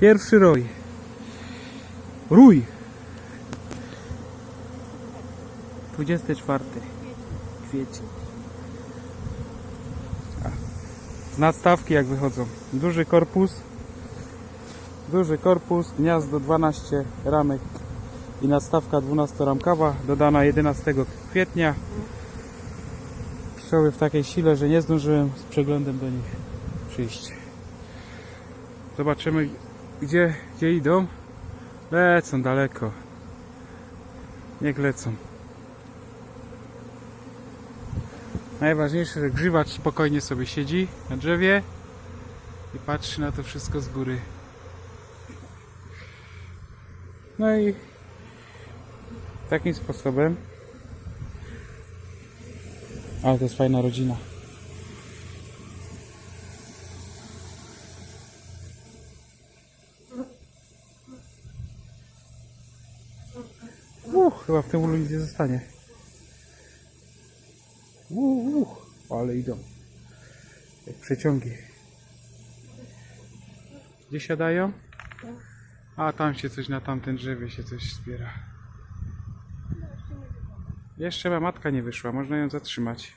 Pierwszy roj. Rój. 24 kwiecień. Z nadstawki jak wychodzą. Duży korpus. Duży korpus, gniazdo 12 ramek i nadstawka 12-ramkowa, dodana 11 kwietnia. Pszczoły w takiej sile, że nie zdążyłem z przeglądem do nich przyjść. Zobaczymy gdzie, gdzie idą. Lecą daleko. Niech lecą. Najważniejsze, że grzywacz spokojnie sobie siedzi na drzewie i patrzy na to wszystko z góry. No i takim sposobem. Ale to jest fajna rodzina. Uch, chyba w tym ulu nic nie zostanie. Uch, uch, ale idą. Jak przeciągi. Gdzie siadają? A tam się coś na tamtym drzewie się coś zbiera. Jeszcze ma matka nie wyszła, można ją zatrzymać.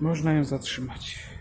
Można ją zatrzymać.